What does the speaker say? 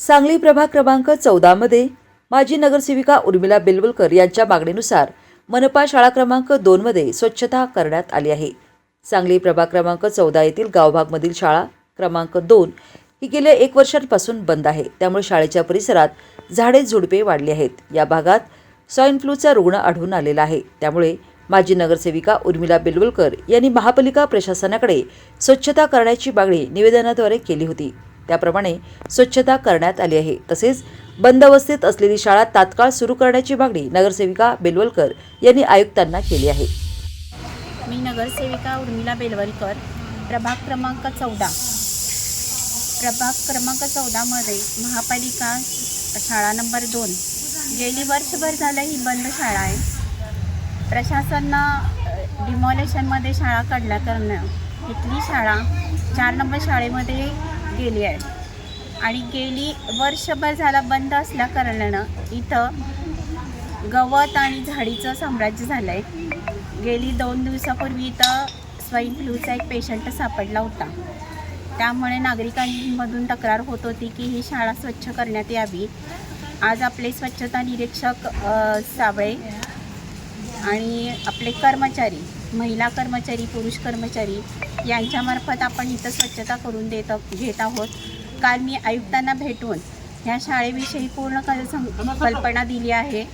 सांगली प्रभाग क्रमांक चौदामध्ये माजी नगरसेविका उर्मिला बेलवलकर यांच्या मागणीनुसार मनपा शाळा क्रमांक दोनमध्ये स्वच्छता करण्यात आली आहे. सांगली प्रभाग क्रमांक चौदा येथील गावभागमधील शाळा क्रमांक दोन ही गेल्या एक वर्षांपासून बंद आहे. त्यामुळे शाळेच्या परिसरात झाडे झुडपे वाढली आहेत. या भागात स्वाईन फ्लूचा रुग्ण आढळून आलेला आहे. त्यामुळे माजी नगरसेविका उर्मिला बेलवलकर यांनी महापालिका प्रशासनाकडे स्वच्छता करण्याची मागणी निवेदनाद्वारे केली होती. त्याप्रमाणे स्वच्छता करण्यात आली आहे. तसेच बंद अवस्थेत असलेली शाळा तात्काळ सुरू करण्याची मागणी नगरसेविका बेलवलकर यांनी आयुक्तांना केली आहे. मी नगरसेविका उर्मिला बेलवलकर प्रभाग क्रमांक चौदा. प्रभाग क्रमांक चौदामध्ये महापालिका शाळा नंबर दोन. गेली वर्षभर झालं ही बंद शाळा आहे. प्रशासनानं डिमॉलेशनमध्ये शाळा काढल्या करणं. इथली शाळा चार नंबर शाळेमध्ये गेली आहे. आणि गेली वर्षभर झाला बंद असल्या कारणानं इथं गवत आणि झाडीचं साम्राज्य झालं आहे गेली दोन दिवसापूर्वी इथं स्वाईन फ्लूचा एक पेशंट सापडला होता. त्यामुळे नागरिकांमधून तक्रार होत होती की ही शाळा स्वच्छ करण्यात यावी. आज आपले स्वच्छता निरीक्षक अ, साबळे आणि आपले कर्मचारी महिला कर्मचारी पुरुष कर्मचारी यांच्यामार्फत आपण इथं स्वच्छता करून देत घेत आहोत. काल मी आयुक्तांना भेटून ह्या शाळेविषयी पूर्ण कल सं कल्पना दिली आहे.